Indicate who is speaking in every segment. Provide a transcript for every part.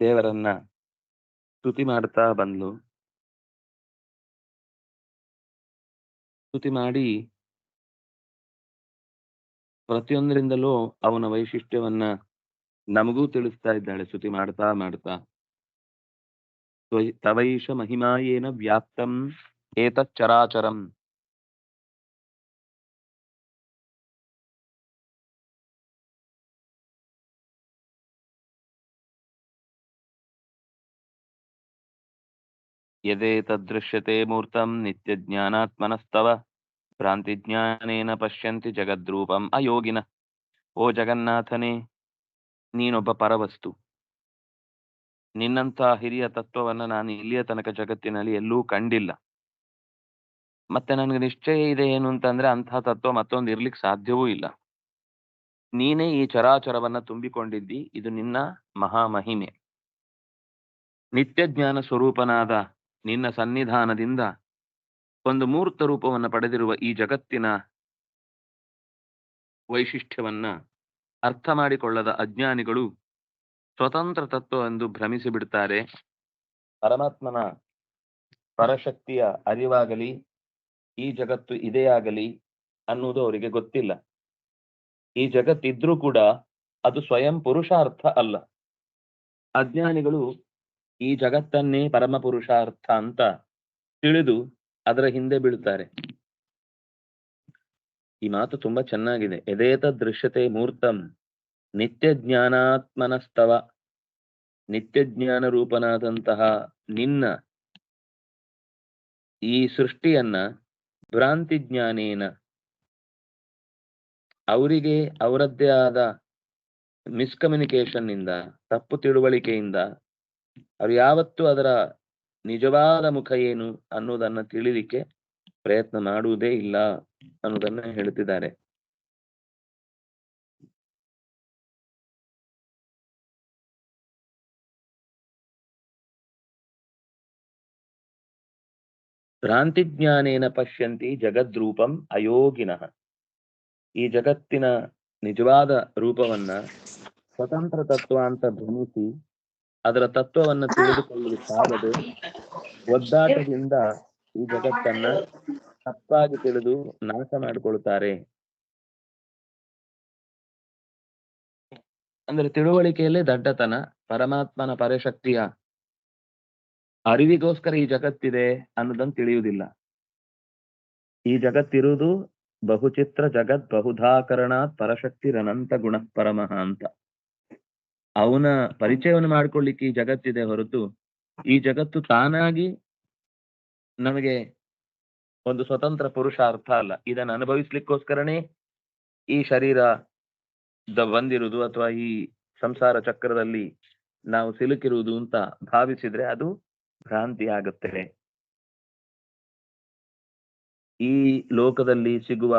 Speaker 1: ದೇವರನ್ನ ಸ್ತುತಿ ಮಾಡ್ತಾ ಬಂದ್ಲು. ಸ್ತುತಿ ಮಾಡಿ ಪ್ರತಿಯೊಂದರಿಂದಲೂ ಅವನ ವೈಶಿಷ್ಟ್ಯವನ್ನ ನಮಗೂ ತಿಳಿಸ್ತಾ ಇದ್ದಾಳೆ, ಸ್ತುತಿ ಮಾಡ್ತಾ ಮಾಡ್ತಾ. ತವೈಷ ಮಹಿಮಾಯೇನ ವ್ಯಾಪ್ತಂ ಏತಚ್ಚರಾಚರಂ. ಯದೇತದೃಶ್ಯತೆ ಮೂರ್ತಂ ನಿತ್ಯಜ್ಞಾನಾತ್ಮನಸ್ತವ ಭ್ರಾಂತಿಜ್ಞಾನೇನ ಪಶ್ಯಂತಿ ಜಗದ್ರೂಪಂ ಅಯೋಗಿನ ಓ ಜಗನ್ನಾಥನೇ ನೀನೊಬ್ಬ ಪರವಸ್ತು. ನಿನ್ನಂಥ ಹಿರಿಯ ತತ್ವವನ್ನ ನಾನು ಇಲ್ಲಿಯ ತನಕ ಜಗತ್ತಿನಲ್ಲಿ ಎಲ್ಲೂ ಕಂಡಿಲ್ಲ. ಮತ್ತೆ ನನಗೆ ನಿಶ್ಚಯ ಇದೆ ಏನು ಅಂತಂದ್ರೆ ಅಂತಹ ತತ್ವ ಮತ್ತೊಂದು ಇರ್ಲಿಕ್ಕೆ ಸಾಧ್ಯವೂ ಇಲ್ಲ. ನೀನೇ ಈ ಚರಾಚರವನ್ನ ತುಂಬಿಕೊಂಡಿದ್ದಿ, ಇದು ನಿನ್ನ ಮಹಾಮಹಿಮೆ. ನಿತ್ಯ ಜ್ಞಾನ ಸ್ವರೂಪನಾದ ನಿನ್ನ ಸನ್ನಿಧಾನದಿಂದ ಒಂದು ಮೂರ್ತ ರೂಪವನ್ನು ಪಡೆದಿರುವ ಈ ಜಗತ್ತಿನ ವೈಶಿಷ್ಟ್ಯವನ್ನ ಅರ್ಥ ಮಾಡಿಕೊಳ್ಳದ ಅಜ್ಞಾನಿಗಳು ಸ್ವತಂತ್ರ ತತ್ವ ಭ್ರಮಿಸಿ ಬಿಡ್ತಾರೆ ಪರಮಾತ್ಮನ ಪರಶಕ್ತಿಯ ಅರಿವಾಗಲಿ, ಈ ಜಗತ್ತು ಇದೇ ಆಗಲಿ ಅನ್ನುವುದು ಅವರಿಗೆ ಗೊತ್ತಿಲ್ಲ. ಈ ಜಗತ್ತಿದ್ರೂ ಕೂಡ ಅದು ಸ್ವಯಂ ಪುರುಷಾರ್ಥ ಅಲ್ಲ. ಅಜ್ಞಾನಿಗಳು ಈ ಜಗತ್ತನ್ನೇ ಪರಮ ಪುರುಷಾರ್ಥ ಅಂತ ತಿಳಿದು ಅದರ ಹಿಂದೆ ಬೀಳ್ತಾರೆ. ಈ ಮಾತು ತುಂಬಾ ಚೆನ್ನಾಗಿದೆ. ಎದೇತ ದೃಶ್ಯತೆ ಮೂರ್ತಂ. ನಿತ್ಯ ಜ್ಞಾನಾತ್ಮನಸ್ತವ ನಿತ್ಯ ಜ್ಞಾನ ರೂಪನಾದಂತಹ ನಿನ್ನ ಈ ಸೃಷ್ಟಿಯನ್ನ ಭ್ರಾಂತಿ ಜ್ಞಾನೇನ ಅವರಿಗೆ ಅವರದ್ದೇ ಆದ ಮಿಸ್ಕಮ್ಯುನಿಕೇಶನ್ ಇಂದ ತಪ್ಪು ತಿಳುವಳಿಕೆಯಿಂದ ಅವ್ರು ಯಾವತ್ತೂ ಅದರ ನಿಜವಾದ ಮುಖ ಏನು ಅನ್ನೋದನ್ನ ತಿಳಿಲಿಕ್ಕೆ ಪ್ರಯತ್ನ ಮಾಡುವುದೇ ಇಲ್ಲ ಅನ್ನೋದನ್ನ ಹೇಳ್ತಿದ್ದಾರೆ. ಭ್ರಾಂತಿಜ್ಞಾನೇನ ಪಶ್ಯಂತಿ ಜಗದ್ರೂಪಂ ಅಯೋಗಿನಃ. ಈ ಜಗತ್ತಿನ ನಿಜವಾದ ರೂಪವನ್ನ ಸ್ವತಂತ್ರ ತತ್ವ ಅಂತ ಭ್ರಮಿಸಿ ಅದರ ತತ್ವವನ್ನ ತಿಳಿದುಕೊಳ್ಳಲು ಸಾಲದು ಒದ್ದಾಟದಿಂದ ಈ ಜಗತ್ತನ್ನ ತಪ್ಪಾಗಿ ತಿಳಿದು ನಾಶ ಮಾಡಿಕೊಳ್ಳುತ್ತಾರೆ ಅಂದ್ರೆ ತಿಳುವಳಿಕೆಯಲ್ಲೇ ದಡ್ಡತನ, ಪರಮಾತ್ಮನ ಪರಶಕ್ತಿಯ ಅರಿವಿಗೋಸ್ಕರ ಈ ಜಗತ್ತಿದೆ ಅನ್ನೋದನ್ನು ತಿಳಿಯುವುದಿಲ್ಲ. ಈ ಜಗತ್ತಿರುವುದು ಬಹುಚಿತ್ರ ಜಗತ್ ಬಹುಧಾಕರಣಾತ್ ಪರಶಕ್ತಿರನಂತ ಗುಣ ಪರಮಃ ಅಂತ. ಅವನ ಪರಿಚಯವನ್ನು ಮಾಡ್ಕೊಳ್ಳಿಕ್ಕೆ ಈ ಜಗತ್ತಿದೆ ಹೊರತು ಈ ಜಗತ್ತು ತಾನಾಗಿ ನಮಗೆ ಒಂದು ಸ್ವತಂತ್ರ ಪುರುಷಾರ್ಥ ಅಲ್ಲ. ಇದನ್ನು ಅನುಭವಿಸ್ಲಿಕ್ಕೋಸ್ಕರನೇ ಈ ಶರೀರ ದ ಬಂದಿರುವುದು ಅಥವಾ ಈ ಸಂಸಾರ ಚಕ್ರದಲ್ಲಿ ನಾವು ಸಿಲುಕಿರುವುದು ಅಂತ ಭಾವಿಸಿದ್ರೆ ಅದು ಭ್ರಾಂತಿ ಆಗುತ್ತೆ. ಈ ಲೋಕದಲ್ಲಿ ಸಿಗುವ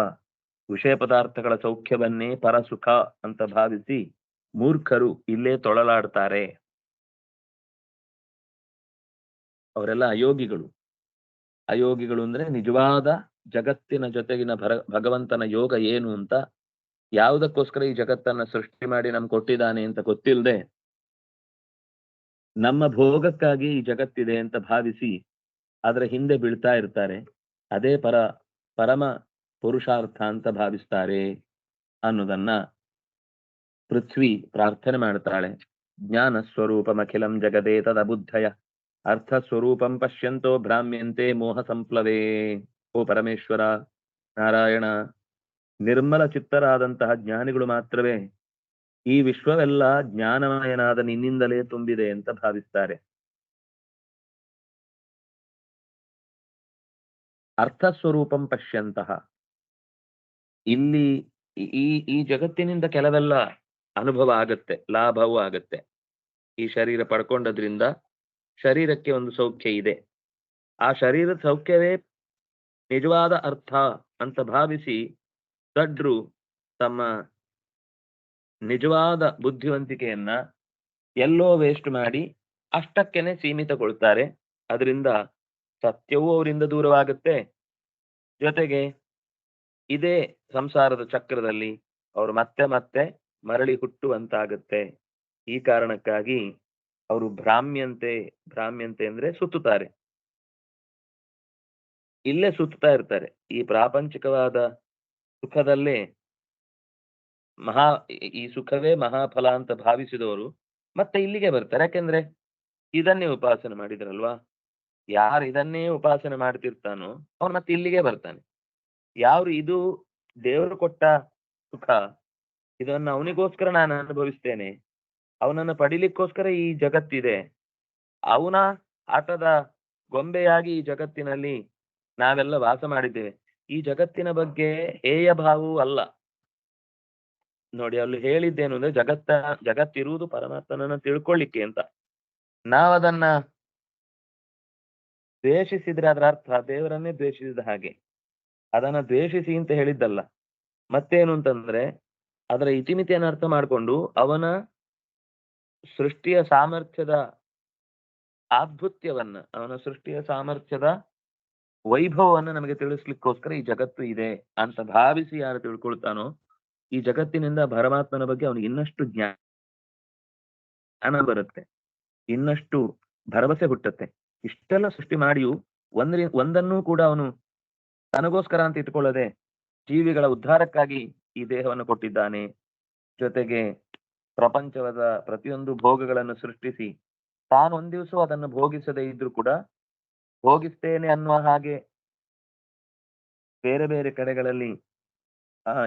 Speaker 1: ವಿಷಯ ಪದಾರ್ಥಗಳ ಸೌಖ್ಯವನ್ನೇ ಪರಸುಖ ಅಂತ ಭಾವಿಸಿ ಮೂರ್ಖರು ಇಲ್ಲೇ ತೊಳಲಾಡ್ತಾರೆ. ಅವರೆಲ್ಲ ಅಯೋಗಿಗಳು. ಅಯೋಗಿಗಳು ಅಂದ್ರೆ ನಿಜವಾದ ಜಗತ್ತಿನ ಜೊತೆಗಿನ ಭರ, ಭಗವಂತನ ಯೋಗ ಏನು ಅಂತ ಯಾವುದಕ್ಕೋಸ್ಕರ ಈ ಜಗತ್ತನ್ನ ಸೃಷ್ಟಿ ಮಾಡಿ ನಮ್ಗೆ ಕೊಟ್ಟಿದ್ದಾನೆ ಅಂತ ಗೊತ್ತಿಲ್ಲದೆ ನಮ್ಮ ಭೋಗಕ್ಕಾಗಿ ಈ ಜಗತ್ತಿದೆ ಅಂತ ಭಾವಿಸಿ ಅದರ ಹಿಂದೆ ಬೀಳ್ತಾ ಇರ್ತಾರೆ. ಅದೇ ಪರ, ಪರಮ ಪುರುಷಾರ್ಥ ಅಂತ ಭಾವಿಸ್ತಾರೆ ಅನ್ನೋದನ್ನ ಪೃಥ್ವಿ ಪ್ರಾರ್ಥನೆ ಮಾಡ್ತಾಳೆ ಜ್ಞಾನ ಸ್ವರೂಪಮಖಿಲಂ ಜಗದೇ ತದಬುದ್ಧಯ. ಅರ್ಥ ಸ್ವರೂಪಂ ಪಶ್ಯಂತೋ ಭ್ರಾಮ್ಯಂತೆ ಮೋಹ ಸಂಪ್ಲವೇ. ಓ ಪರಮೇಶ್ವರ ನಾರಾಯಣ, ನಿರ್ಮಲ ಚಿತ್ತರಾದಂತಹ ಜ್ಞಾನಿಗಳು ಮಾತ್ರವೇ, ಈ ವಿಶ್ವವೆಲ್ಲ ಜ್ಞಾನಮಯನಾದ ನಿನ್ನಿಂದಲೇ ತುಂಬಿದೆ ಅಂತ ಭಾವಿಸ್ತಾರೆ. ಅರ್ಥ ಸ್ವರೂಪಂ ಪಶ್ಯಂತಹ ಇಲ್ಲಿ ಈ ಈ ಜಗತ್ತಿನಿಂದ ಕೆಲವೆಲ್ಲ ಅನುಭವ ಆಗತ್ತೆ, ಲಾಭವೂ ಆಗತ್ತೆ. ಈ ಶರೀರ ಪಡ್ಕೊಂಡದ್ರಿಂದ ಶರೀರಕ್ಕೆ ಒಂದು ಸೌಖ್ಯ ಇದೆ. ಆ ಶರೀರದ ಸೌಖ್ಯವೇ ನಿಜವಾದ ಅರ್ಥ ಅಂತ ಭಾವಿಸಿ ದಡ್ರು ತಮ್ಮ ನಿಜವಾದ ಬುದ್ಧಿವಂತಿಕೆಯನ್ನ ಎಲ್ಲೋ ವೇಸ್ಟ್ ಮಾಡಿ ಅಷ್ಟಕ್ಕೇನೆ ಸೀಮಿತಗೊಳ್ತಾರೆ. ಅದರಿಂದ ಸತ್ಯವೂ ಅವರಿಂದ ದೂರವಾಗುತ್ತೆ. ಜೊತೆಗೆ ಇದೇ ಸಂಸಾರದ ಚಕ್ರದಲ್ಲಿ ಅವರು ಮತ್ತೆ ಮತ್ತೆ ಮರಳಿ ಹುಟ್ಟುವಂತಾಗುತ್ತೆ. ಈ ಕಾರಣಕ್ಕಾಗಿ ಅವರು ಭ್ರಾಮ್ಯಂತೆ ಭ್ರಾಮ್ಯಂತೆ ಅಂದ್ರೆ ಸುತ್ತುತ್ತಾರೆ. ಇಲ್ಲೇ ಸುತ್ತಾ ಇರ್ತಾರೆ. ಈ ಪ್ರಾಪಂಚಿಕವಾದ ಸುಖದಲ್ಲೇ ಮಹಾ, ಈ- ಸುಖವೇ ಮಹಾಫಲ ಅಂತ ಭಾವಿಸಿದವರು ಮತ್ತೆ ಇಲ್ಲಿಗೆ ಬರ್ತಾರೆ. ಯಾಕೆಂದ್ರೆ ಇದನ್ನೇ ಉಪಾಸನೆ ಮಾಡಿದ್ರಲ್ವಾ? ಯಾರು ಇದನ್ನೇ ಉಪಾಸನೆ ಮಾಡ್ತಿರ್ತಾನೋ ಅವ್ರು ಮತ್ತೆ ಇಲ್ಲಿಗೆ ಬರ್ತಾನೆ. ಯಾರು ಇದು ದೇವರು ಕೊಟ್ಟ ಸುಖ ಇದನ್ನ ಅವನಿಗೋಸ್ಕರ ನಾನು ಅನುಭವಿಸ್ತೇನೆ. ಅವನನ್ನು ಪಡಿಲಿಕ್ಕೋಸ್ಕರ ಈ ಜಗತ್ತಿದೆ. ಅವನ ಆಟದ ಗೊಂಬೆಯಾಗಿ ಈ ಜಗತ್ತಿನಲ್ಲಿ ನಾವೆಲ್ಲ ವಾಸ ಮಾಡಿದ್ದೇವೆ. ಈ ಜಗತ್ತಿನ ಬಗ್ಗೆ ಹೇಯ ಭಾವವೂ ಅಲ್ಲ. ನೋಡಿ, ಅಲ್ಲಿ ಹೇಳಿದ್ದೇನು ಅಂದ್ರೆ, ಜಗತ್ತ, ಜಗತ್ತಿರುವುದು ಪರಮಾತ್ಮನನ್ನ ತಿಳ್ಕೊಳ್ಳಿಕ್ಕೆ ಅಂತ. ನಾವದನ್ನ ದ್ವೇಷಿಸಿದ್ರೆ ಅದರ ಅರ್ಥ ದೇವರನ್ನೇ ದ್ವೇಷಿಸಿದ ಹಾಗೆ. ಅದನ್ನ ದ್ವೇಷಿಸಿ ಅಂತ ಹೇಳಿದ್ದಲ್ಲ. ಮತ್ತೇನು ಅಂತಂದ್ರೆ ಅದರ ಇತಿಮಿತಿಯನ್ನು ಅರ್ಥ ಮಾಡಿಕೊಂಡು ಅವನ ಸೃಷ್ಟಿಯ ಸಾಮರ್ಥ್ಯದ ಆದ್ಭುತ್ಯವನ್ನ ಅವನ ಸೃಷ್ಟಿಯ ಸಾಮರ್ಥ್ಯದ ವೈಭವವನ್ನ ನಮಗೆ ತಿಳಿಸ್ಲಿಕ್ಕೋಸ್ಕರ ಈ ಜಗತ್ತು ಇದೆ ಅಂತ ಭಾವಿಸಿ ಯಾರು ತಿಳ್ಕೊಳ್ತಾನೋ, ಈ ಜಗತ್ತಿನಿಂದ ಪರಮಾತ್ಮನ ಬಗ್ಗೆ ಅವನಿಗೆ ಇನ್ನಷ್ಟು ಜ್ಞಾನ ಬರುತ್ತೆ. ಇನ್ನಷ್ಟು ಭರವಸೆ ಹುಟ್ಟುತ್ತೆ. ಇಷ್ಟೆಲ್ಲ ಸೃಷ್ಟಿ ಮಾಡಿಯೂ ಒಂದ್ರಿ, ಒಂದನ್ನೂ ಕೂಡ ಅವನು ತನಗೋಸ್ಕರ ಅಂತ ಇಟ್ಕೊಳ್ಳದೆ ಜೀವಿಗಳ ಉದ್ಧಾರಕ್ಕಾಗಿ ಈ ದೇಹವನ್ನು ಕೊಟ್ಟಿದ್ದಾನೆ. ಜೊತೆಗೆ ಪ್ರಪಂಚದ ಪ್ರತಿಯೊಂದು ಭೋಗಗಳನ್ನು ಸೃಷ್ಟಿಸಿ ತಾನು ಒಂದ್ ಅದನ್ನು ಭೋಗಿಸದೇ ಇದ್ರೂ ಕೂಡ ಭೋಗಿಸ್ತೇನೆ ಅನ್ನುವ ಹಾಗೆ ಬೇರೆ ಬೇರೆ ಕಡೆಗಳಲ್ಲಿ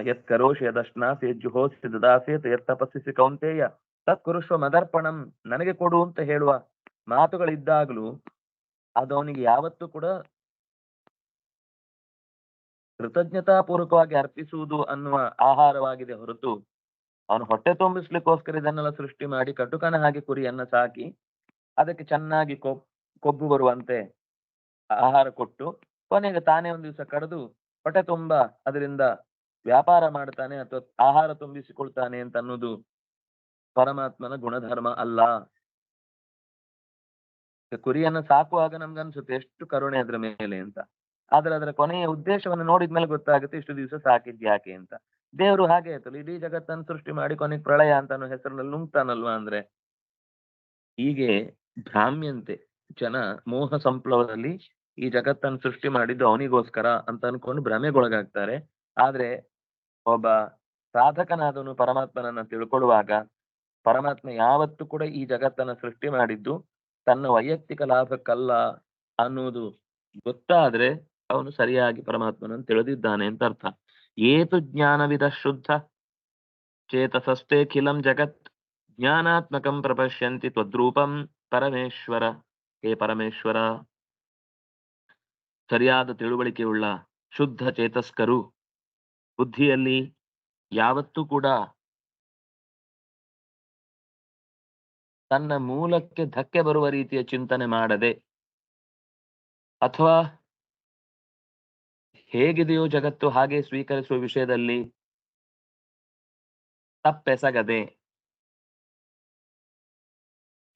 Speaker 1: ಯತ್ ಕರೋಷಿ ಯದಶ್ನಾಸಿ ಜುಹೋಸಿ ದಾಸೇತ ಯತ್ ತಪಸ್ಸಿಸಿ ಕೌಂತೇಯ ತತ್ ಕುರುಶ್ವ ಮದರ್ಪಣಂ ನನಗೆ ಕೊಡು ಅಂತ ಹೇಳುವ ಮಾತುಗಳಿದ್ದಾಗಲೂ ಅದು ಅವನಿಗೆ ಯಾವತ್ತೂ ಕೂಡ ಕೃತಜ್ಞತಾಪೂರ್ವಕವಾಗಿ ಅರ್ಪಿಸುವುದು ಅನ್ನುವ ಆಹಾರವಾಗಿದೆ ಹೊರತು ಅವನು ಹೊಟ್ಟೆ ತುಂಬಿಸ್ಲಿಕ್ಕೋಸ್ಕರ ಇದನ್ನೆಲ್ಲ ಸೃಷ್ಟಿ ಮಾಡಿ ಕಟುಕನ ಹಾಗೆ ಕುರಿಯನ್ನ ಸಾಕಿ ಅದಕ್ಕೆ ಚೆನ್ನಾಗಿ ಕೊಬ್, ಕೊಬ್ಬು ಬರುವಂತೆ ಆಹಾರ ಕೊಟ್ಟು ಕೊನೆಗೆ ತಾನೇ ಒಂದು ದಿವಸ ಕಡಿದು ಹೊಟ್ಟೆ ತುಂಬ ಅದರಿಂದ ವ್ಯಾಪಾರ ಮಾಡ್ತಾನೆ ಅಥವಾ ಆಹಾರ ತುಂಬಿಸಿಕೊಳ್ತಾನೆ ಅಂತ ಅನ್ನೋದು ಪರಮಾತ್ಮನ ಗುಣಧರ್ಮ ಅಲ್ಲ. ಕುರಿಯನ್ನ ಸಾಕುವಾಗ ನಮ್ಗನ್ಸುತ್ತೆ, ಎಷ್ಟು ಕರುಣೆ ಅದ್ರ ಮೇಲೆ ಅಂತ. ಆದ್ರೆ ಅದರ ಕೊನೆಯ ಉದ್ದೇಶವನ್ನು ನೋಡಿದ್ಮೇಲೆ ಗೊತ್ತಾಗುತ್ತೆ ಇಷ್ಟು ದಿವಸ ಸಾಕಿದ್ ಯಾಕೆ ಅಂತ. ದೇವರು ಹಾಗೆ ಆಯ್ತಲ್ಲ, ಇಡೀ ಜಗತ್ತನ್ನು ಸೃಷ್ಟಿ ಮಾಡಿ ಕೊನೆಗೆ ಪ್ರಳಯ ಅಂತ ಅನ್ನೋ ಹೆಸರಿನಲ್ಲಿ ನುಂಗ್ತಾನಲ್ವಾ ಅಂದ್ರೆ? ಹೀಗೆ ಭ್ರಾಮ್ಯಂತೆ ಜನ ಮೋಹ ಸಂಪ್ಲವದಲ್ಲಿ ಈ ಜಗತ್ತನ್ನು ಸೃಷ್ಟಿ ಮಾಡಿದ್ದು ಅವನಿಗೋಸ್ಕರ ಅಂತ ಅನ್ಕೊಂಡು ಭ್ರಮೆಗೊಳಗಾಗ್ತಾರೆ. ಆದ್ರೆ ಒಬ್ಬ ಸಾಧಕನಾದವನು ಪರಮಾತ್ಮನನ್ನ ತಿಳ್ಕೊಳ್ಳುವಾಗ ಪರಮಾತ್ಮ ಯಾವತ್ತೂ ಕೂಡ ಈ ಜಗತ್ತನ್ನ ಸೃಷ್ಟಿ ಮಾಡಿದ್ದು ತನ್ನ ವೈಯಕ್ತಿಕ ಲಾಭಕ್ಕಲ್ಲ ಅನ್ನೋದು ಗೊತ್ತಾದ್ರೆ ಅವನು ಸರಿಯಾಗಿ ಪರಮಾತ್ಮನನ್ನು ತಿಳಿದಿದ್ದಾನೆ ಅಂತ ಅರ್ಥ. ಏತು ಜ್ಞಾನವಿದ ಶುದ್ಧ? ಚೇತಸಸ್ತೆ ಖಿಲಂ ಜಗತ್. ಜ್ಞಾನಾತ್ಮಕಂ ಪ್ರಪಶ್ಯಂತಿ ತ್ವದ್ರೂಪಂ ಪರಮೇಶ್ವರ. ಹೇ ಪರಮೇಶ್ವರ! ಸರಿಯಾದ ತಿಳುವಳಿಕೆಯುಳ್ಳ ಶುದ್ಧ ಚೇತಸ್ಕರು. ಬುದ್ಧಿಯಲ್ಲಿ ಯಾವತ್ತೂ ಕೂಡ ತನ್ನ ಮೂಲಕ್ಕೆ ಧಕ್ಕೆ ಬರುವ ರೀತಿಯ ಚಿಂತನೆ ಮಾಡದೆ ಅಥವಾ ಹೇಗಿದೆಯೋ ಜಗತ್ತು ಹಾಗೆ ಸ್ವೀಕರಿಸುವ ವಿಷಯದಲ್ಲಿ ತಪ್ಪೆಸಗದೆ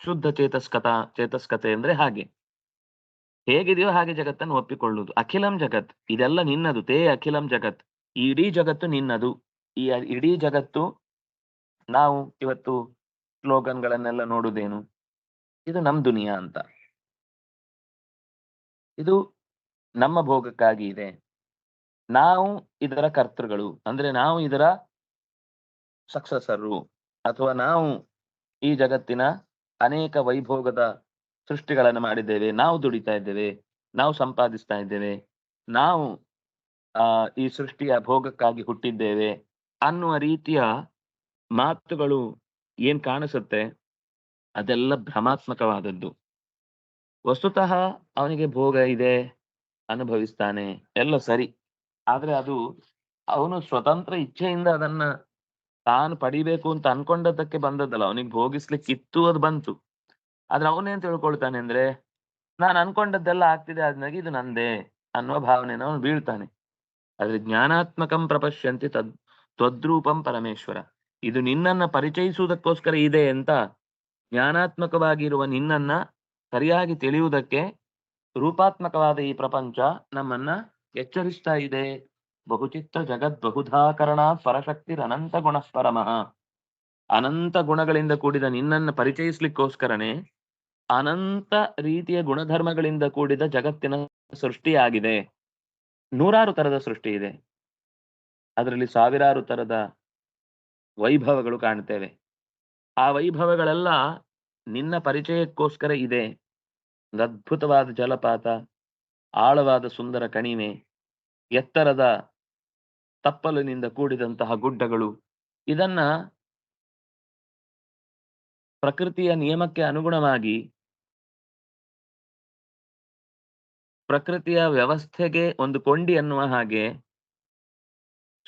Speaker 1: ಶುದ್ಧ ಚೇತಸ್ಕತ, ಚೇತಸ್ಕತೆ ಅಂದ್ರೆ ಹಾಗೆ. ಹೇಗಿದೆಯೋ ಹಾಗೆ ಜಗತ್ತನ್ನು ಒಪ್ಪಿಕೊಳ್ಳುವುದು. ಅಖಿಲಂ ಜಗತ್, ಇದೆಲ್ಲ ನಿನ್ನದು, ತೇ ಅಖಿಲಂ ಜಗತ್. ಈ ಇಡೀ ಜಗತ್ತು ನಿನ್ನದು. ಈ ಇಡೀ ಜಗತ್ತು ನಾವು ಇವತ್ತು ಸ್ಲೋಗನ್ಗಳನ್ನೆಲ್ಲ ನೋಡುವುದೇನು? ಇದು ನಮ್ ದುನಿಯಾ ಅಂತ. ಇದು ನಮ್ಮ ಭೋಗಕ್ಕಾಗಿ ಇದೆ. ನಾವು ಇದರ ಕರ್ತೃಗಳು. ಅಂದ್ರೆ ನಾವು ಇದರ ಸಕ್ಸಸರು. ಅಥವಾ ನಾವು ಈ ಜಗತ್ತಿನ ಅನೇಕ ವೈಭೋಗದ ಸೃಷ್ಟಿಗಳನ್ನು ಮಾಡಿದ್ದೇವೆ. ನಾವು ದುಡಿತಾ ಇದ್ದೇವೆ. ನಾವು ಸಂಪಾದಿಸ್ತಾ ಇದ್ದೇವೆ. ನಾವು, ಆ, ಈ ಸೃಷ್ಟಿಯ ಭೋಗಕ್ಕಾಗಿ ಹುಟ್ಟಿದ್ದೇವೆ ಅನ್ನುವ ರೀತಿಯ ಮಾತುಗಳು ಏನ್ ಕಾಣಿಸುತ್ತೆ? ಅದೆಲ್ಲ ಭ್ರಮಾತ್ಮಕವಾದದ್ದು. ವಸ್ತುತಃ ಅವನಿಗೆ ಭೋಗ ಇದೆ. ಅನುಭವಿಸ್ತಾನೆ. ಎಲ್ಲ ಸರಿ. ಆದ್ರೆ ಅದು ಅವನು ಸ್ವತಂತ್ರ ಇಚ್ಛೆಯಿಂದ ಅದನ್ನ ತಾನು ಪಡಿಬೇಕು ಅಂತ ಅನ್ಕೊಂಡದಕ್ಕೆ ಬಂದದ್ದಲ್ಲ. ಅವನಿಗೆ ಭೋಗಿಸ್ಲಿಕ್ಕೆ ಇತ್ತು ಅದು ಬಂತು. ಆದ್ರೆ ಅವನೇನ್ ತಿಳ್ಕೊಳ್ತಾನೆ ಅಂದ್ರೆ, ನಾನು ಅನ್ಕೊಂಡದ್ದೆಲ್ಲ ಆಗ್ತಿದೆ ಆದ್ಮೇಲೆ ಇದು ನಂದೇ ಅನ್ನುವ ಭಾವನೆನ ಅವನು ಬೀಳ್ತಾನೆ. ಆದ್ರೆ ಜ್ಞಾನಾತ್ಮಕಂ ಪ್ರಪಶ್ಯಂತಿ ತದ್, ತ್ವದ್ರೂಪಂ ಪರಮೇಶ್ವರ. ಇದು ನಿನ್ನನ್ನ ಪರಿಚಯಿಸುವುದಕ್ಕೋಸ್ಕರ ಇದೆ ಅಂತ ಜ್ಞಾನಾತ್ಮಕವಾಗಿರುವ ನಿನ್ನನ್ನ ಸರಿಯಾಗಿ ತಿಳಿಯುವುದಕ್ಕೆ ರೂಪಾತ್ಮಕವಾದ ಈ ಪ್ರಪಂಚ ನಮ್ಮನ್ನ ಎಚ್ಚರಿಸ್ತಾ ಇದೆ. ಬಹುಚಿತ್ತ ಜಗದ್ ಬಹುಧಾಕರಣ ಪರಶಕ್ತಿರ್ ಅನಂತ ಗುಣ ಪರಮಃ ಅನಂತ ಗುಣಗಳಿಂದ ಕೂಡಿದ ನಿನ್ನನ್ನು ಪರಿಚಯಿಸ್ಲಿಕ್ಕೋಸ್ಕರನೇ ಅನಂತ ರೀತಿಯ ಗುಣಧರ್ಮಗಳಿಂದ ಕೂಡಿದ ಜಗತ್ತಿನ ಸೃಷ್ಟಿಯಾಗಿದೆ. ನೂರಾರು ತರದ ಸೃಷ್ಟಿ ಇದೆ. ಅದರಲ್ಲಿ ಸಾವಿರಾರು ತರದ ವೈಭವಗಳು ಕಾಣ್ತೇವೆ. ಆ ವೈಭವಗಳೆಲ್ಲ ನಿನ್ನ ಪರಿಚಯಕ್ಕೋಸ್ಕರ ಇದೆ. ಅದ್ಭುತವಾದ ಜಲಪಾತ. ಆಳವಾದ ಸುಂದರ ಕಣಿವೆ, ಎತ್ತರದ ತಪ್ಪಲಿನಿಂದ ಕೂಡಿದಂತಹ ಗುಡ್ಡಗಳು, ಇದನ್ನ ಪ್ರಕೃತಿಯ ನಿಯಮಕ್ಕೆ ಅನುಗುಣವಾಗಿ ಪ್ರಕೃತಿಯ ವ್ಯವಸ್ಥೆಗೆ ಒಂದು ಕೊಂಡಿ ಅನ್ನುವ ಹಾಗೆ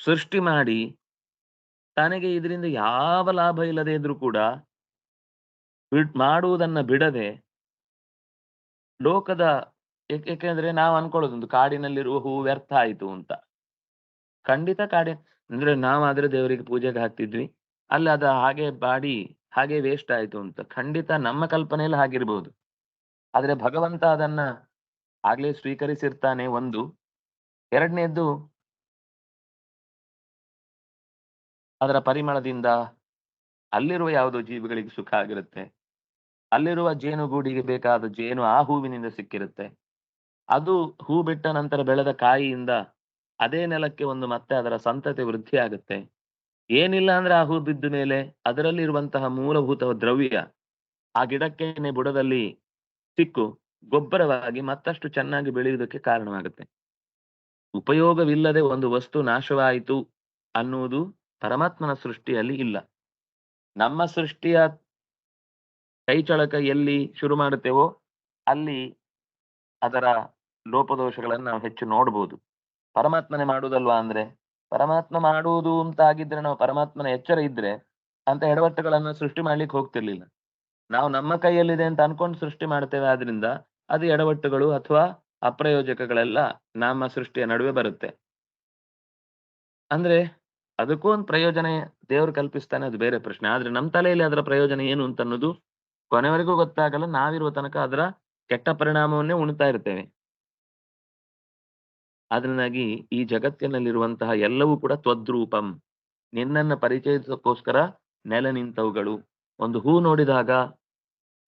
Speaker 1: ಸೃಷ್ಟಿ ಮಾಡಿ, ತನಗೆ ಇದರಿಂದ ಯಾವ ಲಾಭ ಇಲ್ಲದೆ ಇದ್ರೂ ಕೂಡ ಮಾಡುವುದನ್ನ ಬಿಡದೆ, ಲೋಕದ ಏಕೆಂದ್ರೆ ನಾವು ಅನ್ಕೊಳ್ಳೋದೊಂದು ಕಾಡಿನಲ್ಲಿರುವ ಹೂ ವ್ಯರ್ಥ ಆಯ್ತು ಅಂತ. ಖಂಡಿತ ಕಾಡಿ, ಅಂದ್ರೆ ನಾವಾದ್ರೆ ದೇವರಿಗೆ ಪೂಜೆಗೆ ಹಾಕ್ತಿದ್ವಿ. ಅಲ್ಲಿ ಅದ ಹಾಗೆ ಬಾಡಿ ಹಾಗೆ ವೇಸ್ಟ್ ಆಯ್ತು ಅಂತ. ಖಂಡಿತ ನಮ್ಮ ಕಲ್ಪನೆಯಲ್ಲಿ ಹಾಗಿರ್ಬಹುದು ಆದ್ರೆ ಭಗವಂತ ಅದನ್ನ ಆಗ್ಲೇ ಸ್ವೀಕರಿಸಿರ್ತಾನೆ ಒಂದು. ಎರಡನೇದ್ದು ಅದರ ಪರಿಮಳದಿಂದ ಅಲ್ಲಿರುವ ಯಾವುದೋ ಜೀವಿಗಳಿಗೆ ಸುಖ ಆಗಿರುತ್ತೆ. ಅಲ್ಲಿರುವ ಜೇನುಗೂಡಿಗೆ ಬೇಕಾದ ಜೇನು ಆ ಹೂವಿನಿಂದ ಸಿಕ್ಕಿರುತ್ತೆ. ಅದು ಹೂ ಬಿಟ್ಟ ನಂತರ ಬೆಳೆದ ಕಾಯಿಯಿಂದ ಅದೇ ನೆಲಕ್ಕೆ ಒಂದು ಮತ್ತೆ ಅದರ ಸಂತತಿ ವೃದ್ಧಿ ಆಗುತ್ತೆ. ಏನಿಲ್ಲ ಅಂದ್ರೆ ಆ ಹೂ ಬಿದ್ದ ಮೇಲೆ ಅದರಲ್ಲಿರುವಂತಹ ಮೂಲಭೂತ ದ್ರವ್ಯ ಆ ಗಿಡಕ್ಕೆನೆ ಬುಡದಲ್ಲಿ ಸಿಕ್ಕು ಗೊಬ್ಬರವಾಗಿ ಮತ್ತಷ್ಟು ಚೆನ್ನಾಗಿ ಬೆಳೆಯುವುದಕ್ಕೆ ಕಾರಣವಾಗುತ್ತೆ. ಉಪಯೋಗವಿಲ್ಲದೆ ಒಂದು ವಸ್ತು ನಾಶವಾಯಿತು ಅನ್ನುವುದು ಪರಮಾತ್ಮನ ಸೃಷ್ಟಿಯಲ್ಲಿ ಇಲ್ಲ. ನಮ್ಮ ಸೃಷ್ಟಿಯ ಕೈಚಳಕ ಎಲ್ಲಿ ಶುರು ಮಾಡುತ್ತೇವೋ ಅಲ್ಲಿ ಅದರ ಲೋಪದೋಷಗಳನ್ನು ನಾವು ಹೆಚ್ಚು ನೋಡ್ಬೋದು. ಪರಮಾತ್ಮನೆ ಮಾಡುವುದಲ್ವಾ ಅಂದ್ರೆ, ಪರಮಾತ್ಮ ಮಾಡುವುದು ಅಂತ ಆಗಿದ್ರೆ ನಾವು ಪರಮಾತ್ಮನ ಎಚ್ಚರ ಇದ್ರೆ ಅಂತ ಎಡವಟ್ಟುಗಳನ್ನ ಸೃಷ್ಟಿ ಮಾಡ್ಲಿಕ್ಕೆ ಹೋಗ್ತಿರ್ಲಿಲ್ಲ. ನಾವು ನಮ್ಮ ಕೈಯಲ್ಲಿದೆ ಅಂತ ಅನ್ಕೊಂಡು ಸೃಷ್ಟಿ ಮಾಡ್ತೇವೆ ಆದ್ರಿಂದ ಅದು ಎಡವಟ್ಟುಗಳು ಅಥವಾ ಅಪ್ರಯೋಜಕಗಳೆಲ್ಲ ನಮ್ಮ ಸೃಷ್ಟಿಯ ನಡುವೆ ಬರುತ್ತೆ. ಅಂದ್ರೆ ಅದಕ್ಕೂ ಒಂದು ಪ್ರಯೋಜನ ದೇವರು ಕಲ್ಪಿಸ್ತಾನೆ ಅದು ಬೇರೆ ಪ್ರಶ್ನೆ. ಆದ್ರೆ ನಮ್ಮ ತಲೆಯಲ್ಲಿ ಅದರ ಪ್ರಯೋಜನ ಏನು ಅಂತ ಅನ್ನೋದು ಕೊನೆವರೆಗೂ ಗೊತ್ತಾಗಲ್ಲ. ನಾವಿರುವ ತನಕ ಅದರ ಕೆಟ್ಟ ಪರಿಣಾಮವನ್ನೇ ಉಣ್ತಾ ಇರ್ತೇವೆ. ಅದರಿಂದಾಗಿ ಈ ಜಗತ್ತಿನಲ್ಲಿರುವಂತಹ ಎಲ್ಲವೂ ಕೂಡ ತ್ವದ್ರೂಪಂ. ನಿನ್ನನ್ನ ಪರಿಚಯಿಸೋಕ್ಕೋಸ್ಕರ ನೆಲೆ ನಿಂತವುಗಳು. ಒಂದು ಹೂ ನೋಡಿದಾಗ,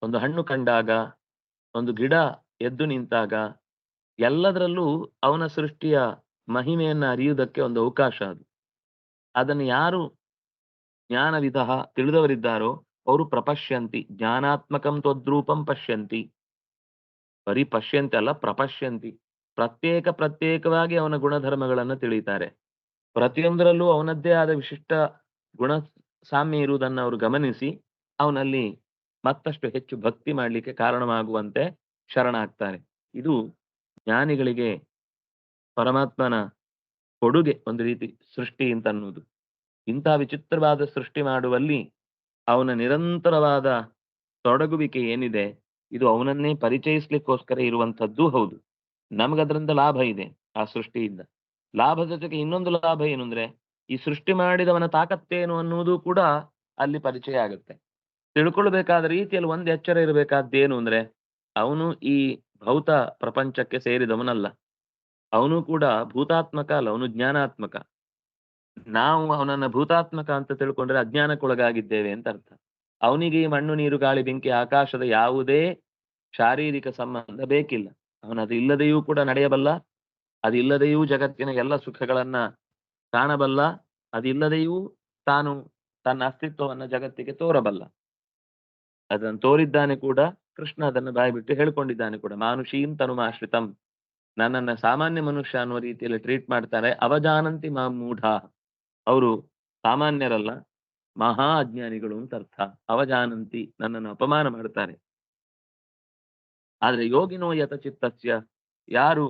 Speaker 1: ಒಂದು ಹಣ್ಣು ಕಂಡಾಗ, ಒಂದು ಗಿಡ ಎದ್ದು ನಿಂತಾಗ, ಎಲ್ಲದರಲ್ಲೂ ಅವನ ಸೃಷ್ಟಿಯ ಮಹಿಮೆಯನ್ನು ಅರಿಯುವುದಕ್ಕೆ ಒಂದು ಅವಕಾಶ ಅದು. ಅದನ್ನು ಯಾರು ಜ್ಞಾನವಿಧ ತಿಳಿದವರಿದ್ದಾರೋ, ಅವರು ಪ್ರಪಶ್ಯಂತಿ, ಜ್ಞಾನಾತ್ಮಕಂ ತ್ವದ್ರೂಪಂ ಪಶ್ಯಂತಿ. ಬರೀ ಪಶ್ಯಂತಿ ಅಲ್ಲ, ಪ್ರಪಶ್ಯಂತಿ. ಪ್ರತ್ಯೇಕ ಪ್ರತ್ಯೇಕವಾಗಿ ಅವನ ಗುಣಧರ್ಮಗಳನ್ನ ತಿಳಿತಾರೆ. ಪ್ರತಿಯೊಂದರಲ್ಲೂ ಅವನದ್ದೇ ಆದ ವಿಶಿಷ್ಟ ಗುಣ ಸಾಮ್ಯ ಇರುವುದನ್ನು ಅವರು ಗಮನಿಸಿ, ಅವನಲ್ಲಿ ಮತ್ತಷ್ಟು ಹೆಚ್ಚು ಭಕ್ತಿ ಮಾಡಲಿಕ್ಕೆ ಕಾರಣವಾಗುವಂತೆ ಶರಣಾಗ್ತಾರೆ. ಇದು ಜ್ಞಾನಿಗಳಿಗೆ ಪರಮಾತ್ಮನ ಕೊಡುಗೆ ಒಂದು ರೀತಿ ಸೃಷ್ಟಿ ಅಂತ ಅನ್ನುವುದು. ಇಂತಹ ವಿಚಿತ್ರವಾದ ಸೃಷ್ಟಿ ಮಾಡುವಲ್ಲಿ ಅವನ ನಿರಂತರವಾದ ತೊಡಗುವಿಕೆ ಏನಿದೆ ಇದು ಅವನನ್ನೇ ಪರಿಚಯಿಸ್ಲಿಕ್ಕೋಸ್ಕರ ಇರುವಂತದ್ದು ಹೌದು. ನಮಗದ್ರಿಂದ ಲಾಭ ಇದೆ ಆ ಸೃಷ್ಟಿಯಿಂದ. ಲಾಭದ ಜೊತೆಗೆ ಇನ್ನೊಂದು ಲಾಭ ಏನು ಅಂದ್ರೆ, ಈ ಸೃಷ್ಟಿ ಮಾಡಿದವನ ತಾಕತ್ತೇನು ಅನ್ನುವುದು ಕೂಡ ಅಲ್ಲಿ ಪರಿಚಯ ಆಗುತ್ತೆ. ತಿಳ್ಕೊಳ್ಬೇಕಾದ ರೀತಿಯಲ್ಲಿ ಒಂದು ಎಚ್ಚರ ಇರಬೇಕಾದ್ದೇನು ಅಂದ್ರೆ, ಅವನು ಈ ಭೌತ ಪ್ರಪಂಚಕ್ಕೆ ಸೇರಿದವನಲ್ಲ. ಅವನು ಕೂಡ ಭೂತಾತ್ಮಕ ಅಲ್ಲ, ಅವನು ಜ್ಞಾನಾತ್ಮಕ. ನಾವು ಅವನನ್ನ ಭೂತಾತ್ಮಕ ಅಂತ ತಿಳ್ಕೊಂಡ್ರೆ ಅಜ್ಞಾನಕ್ಕೊಳಗಾಗಿದ್ದೇವೆ ಅಂತ ಅರ್ಥ. ಅವನಿಗೆ ಈ ಮಣ್ಣು, ನೀರು, ಗಾಳಿ, ಬೆಂಕಿ, ಆಕಾಶದ ಯಾವುದೇ ಶಾರೀರಿಕ ಸಂಬಂಧ ಬೇಕಿಲ್ಲ. ಅವನು ಅದು ಇಲ್ಲದೆಯೂ ಕೂಡ ನಡೆಯಬಲ್ಲ ಅದಿಲ್ಲದೆಯೂ ಜಗತ್ತಿನ ಎಲ್ಲ ಸುಖಗಳನ್ನ ಕಾಣಬಲ್ಲ ಅದಿಲ್ಲದೆಯೂ ತಾನು ತನ್ನ ಅಸ್ತಿತ್ವವನ್ನ ಜಗತ್ತಿಗೆ ತೋರಬಲ್ಲ. ಅದನ್ನು ತೋರಿದ್ದಾನೆ ಕೂಡ ಕೃಷ್ಣ ಅದನ್ನು ಬಾಯ್ಬಿಟ್ಟು ಹೇಳ್ಕೊಂಡಿದ್ದಾನೆ ಕೂಡ, ಮಾನುಷೀಂ ತನುಮಾಶ್ರಿತಂ. ನನ್ನನ್ನ ಸಾಮಾನ್ಯ ಮನುಷ್ಯ ಅನ್ನುವ ರೀತಿಯಲ್ಲಿ ಟ್ರೀಟ್ ಮಾಡ್ತಾರೆ, ಅವಜಾನಂತಿ ಮಾ ಮೂಢ. ಅವರು ಸಾಮಾನ್ಯರಲ್ಲ ಮಹಾ ಅಜ್ಞಾನಿಗಳು ಅಂತ ಅರ್ಥ. ಅವಜಾನಂತಿ ನನ್ನನ್ನು ಅಪಮಾನ ಮಾಡ್ತಾರೆ. ಆದ್ರೆ ಯೋಗಿನೋ ಯತ ಚಿತ್ತಸ್ಯ ಯಾರು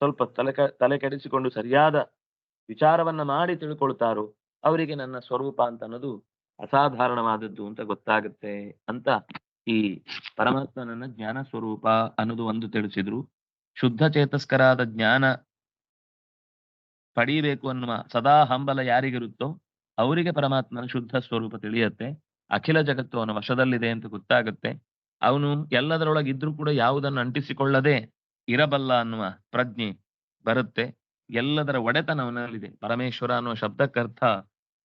Speaker 1: ಸ್ವಲ್ಪ ತಲೆ ತಲೆ ಕೆಡಿಸಿಕೊಂಡು ಸರಿಯಾದ ವಿಚಾರವನ್ನ ಮಾಡಿ ತಿಳ್ಕೊಳ್ತಾರೋ ಅವರಿಗೆ ನನ್ನ ಸ್ವರೂಪ ಅಂತ ಅನ್ನೋದು ಅಸಾಧಾರಣವಾದದ್ದು ಅಂತ ಗೊತ್ತಾಗುತ್ತೆ ಅಂತ ಈ ಪರಮಾತ್ಮನನ್ನ ಜ್ಞಾನ ಸ್ವರೂಪ ಅನ್ನೋದು ಒಂದು ತಿಳಿಸಿದ್ರು. ಶುದ್ಧ ಚೇತಸ್ಕರಾದ ಜ್ಞಾನ ಪಡೀಬೇಕು ಅನ್ನುವ ಸದಾ ಹಂಬಲ ಯಾರಿಗಿರುತ್ತೋ ಅವರಿಗೆ ಪರಮಾತ್ಮನ ಶುದ್ಧ ಸ್ವರೂಪ ತಿಳಿಯತ್ತೆ. ಅಖಿಲ ಜಗತ್ತು ಅವನ ವಶದಲ್ಲಿದೆ ಅಂತ ಗೊತ್ತಾಗುತ್ತೆ. ಅವನು ಎಲ್ಲದರೊಳಗೆ ಇದ್ರೂ ಕೂಡ ಯಾವುದನ್ನು ಅಂಟಿಸಿಕೊಳ್ಳದೆ ಇರಬಲ್ಲ ಅನ್ನುವ ಪ್ರಜ್ಞೆ ಬರುತ್ತೆ. ಎಲ್ಲದರ ಒಡೆತನ ಅವನಲ್ಲಿದೆ. ಪರಮೇಶ್ವರ ಅನ್ನುವ ಶಬ್ದಕ್ಕರ್ಥ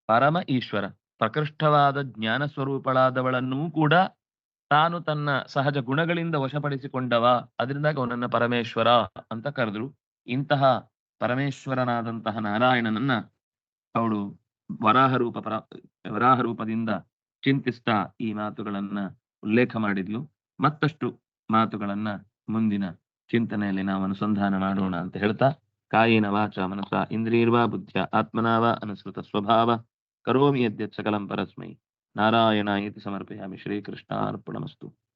Speaker 1: ಪರಮ ಈಶ್ವರ. ಪ್ರಕೃಷ್ಟವಾದ ಜ್ಞಾನ ಸ್ವರೂಪಳಾದವಳನ್ನೂ ಕೂಡ ತಾನು ತನ್ನ ಸಹಜ ಗುಣಗಳಿಂದ ವಶಪಡಿಸಿಕೊಂಡವ. ಅದರಿಂದಾಗಿ ಅವನನ್ನ ಪರಮೇಶ್ವರ ಅಂತ ಕರೆದ್ರು. ಇಂತಹ ಪರಮೇಶ್ವರನಾದಂತಹ ನಾರಾಯಣನನ್ನ ಅವಳು ವರಾಹ ರೂಪ ಪರ ವರಾಹ ರೂಪದಿಂದ ಚಿಂತಿಸ್ತಾ ಈ ಮಾತುಗಳನ್ನ ಉಲ್ಲೇಖ ಮಾಡಿದ್ಲು. ಮತ್ತಷ್ಟು ಮಾತುಗಳನ್ನ ಮುಂದಿನ ಚಿಂತನೆಯಲ್ಲಿ ನಾವು ಅನುಸಂಧಾನ ಮಾಡೋಣ ಅಂತ ಹೇಳ್ತಾ, ಕಾಯಿನ ವಾಚ ಮನಸ ಇಂದ್ರಿಯರ್ವಾ ಬುದ್ಧಿಯ ಆತ್ಮನಾವ ಅನುಸೃತ ಸ್ವಭಾವ. ಕರೋಮಿ ಯದ್ಯತ್ ಸಕಲಂ ಪರಸ್ಮೈ. ನಾರಾಯಣ ಇತಿ ಸಮರ್ಪಯಾಮಿ ಶ್ರೀಕೃಷ್ಣಾರ್ಪಣಮಸ್ತು.